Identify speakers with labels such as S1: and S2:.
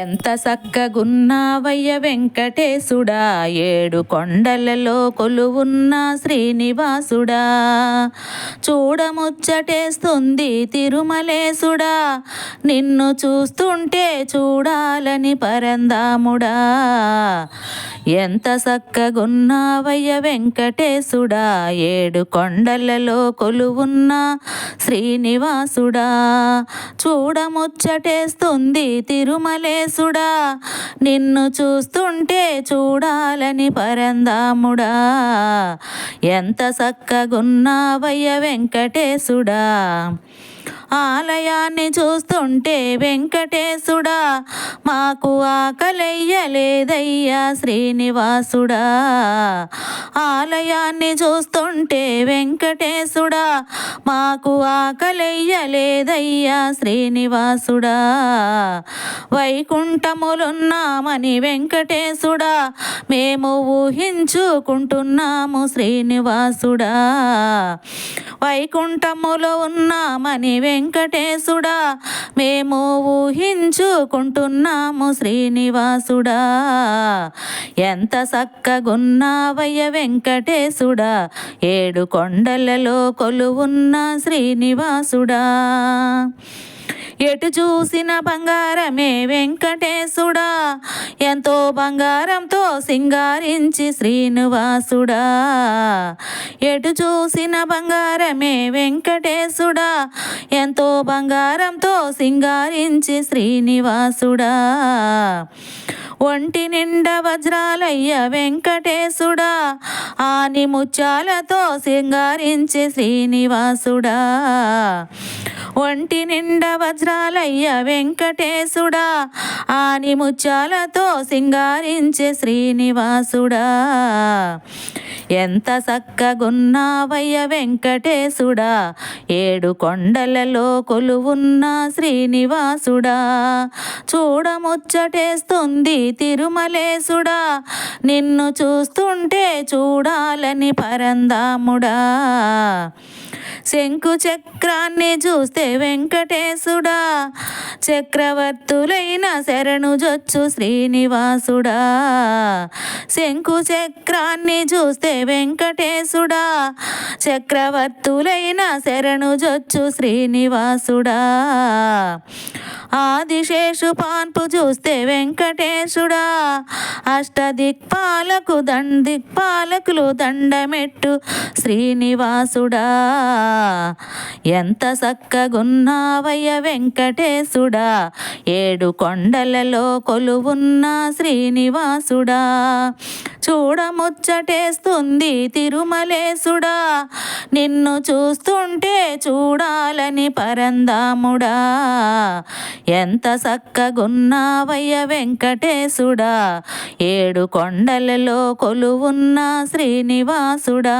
S1: ఎంత సక్కగున్నావయ్య వెంకటేశుడా? ఏడు కొండలలో కొలువున్న శ్రీనివాసుడా. చూడముచ్చటేస్తుంది తిరుమలేశుడా. నిన్ను చూస్తుంటే చూడాలని పరందాముడా. ఎంత సక్కగున్నావయ్య వెంకటేశుడా? ఏడు కొండలలో కొలువున్న శ్రీనివాసుడా. చూడముచ్చటేస్తుంది యేసుడా నిన్ను చూస్తుంటే చూడాలని పరందాముడా. ఎంత చక్కగున్నావయ్య వెంకటేశుడా. ఆలయాన్ని చూస్తుంటే వెంకటేశుడా మాకు ఆకలయ్యలేదయ్యా శ్రీనివాసుడా. ఆలయాన్ని చూస్తుంటే వెంకటేశుడా మాకు ఆకలయ్యలేదయ్యా శ్రీనివాసుడా. వైకుంఠములున్నామని వెంకటేశుడా మేము ఊహించుకుంటున్నాము శ్రీనివాసుడా. వైకుంఠములో ఉన్నామని వెంకటేశుడా మేము ఊహించుకుంటున్నాము శ్రీనివాసుడా. ఎంత సక్కగున్నావయ్య వెంకటేశుడా ఏడు కొండలలో కొలువున్న శ్రీనివాసుడా. ఎటు చూసిన బంగారమే వెంకటేశుడా ఎంతో బంగారంతో సింగారించి శ్రీనివాసుడా. ఎటు చూసిన బంగారమే వెంకటేశుడా. ఎంతో బంగారంతో సింగారించి శ్రీనివాసుడా. ఒంటి నిండా వజ్రాలయ్య వెంకటేశుడా. ఆని ముత్యాలతో సింగారించి శ్రీనివాసుడా. ఒంటి నిండా వజ్రాలయ్య వెంకటేశుడా. ఆని ముత్యాలతో సింగారించే శ్రీనివాసుడా. ఎంత చక్కగున్నావయ్య వెంకటేశుడా. ఏడు కొండలలో కొలువున్న శ్రీనివాసుడా. చూడముచ్చటేస్తుంది తిరుమలేసుడా నిన్ను చూస్తుంటే చూడాలని పరందాముడా. శంకు చక్రాన్ని చూస్తే వెంకటేశుడా. చక్రవర్తులైన శరణు జొచ్చు శ్రీనివాసుడా. శంకు చక్రాన్ని చూస్తే వెంకటేశుడా. చక్రవర్తులైన శరణు జొచ్చు శ్రీనివాసుడా. ఆదిశేషు పాన్పు చూస్తే వెంకటేశుడా. అష్టదిక్పాలకు దండిక్పాలకులు దండమెట్టు శ్రీనివాసుడా. ఎంత సక్కగున్నావయ్య వెంకటేశుడా. ఏడు కొండలలో కొలువున్న శ్రీనివాసుడా. చూడముచ్చటేస్తుంది తిరుమలేసుడా నిన్ను చూస్తుంటే చూడాలని పరందాముడా. ఎంత చక్కగున్నావయ్య వెంకటేశుడా. ఏడు కొండలలో కొలువున్న శ్రీనివాసుడా.